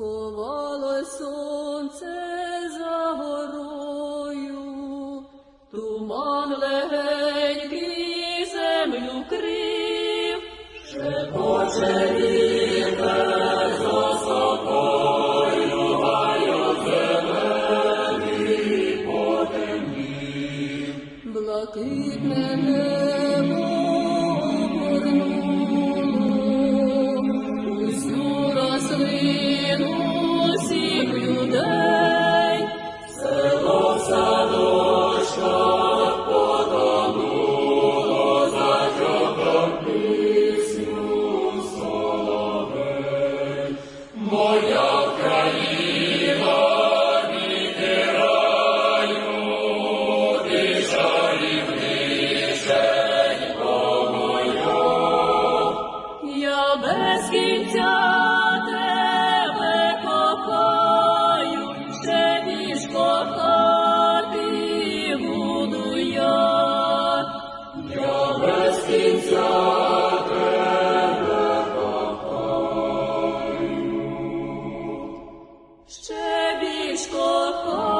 Сховало сонце за горою, туман легенький землю крив, шепоче вітер за собою, гаю зелений потемнів, блакитне небо моя країна, мій раю, ти чарівниченько мою. Я без кінця тебе кохаю, ще ніж кохаю. Szczebiszko chodź.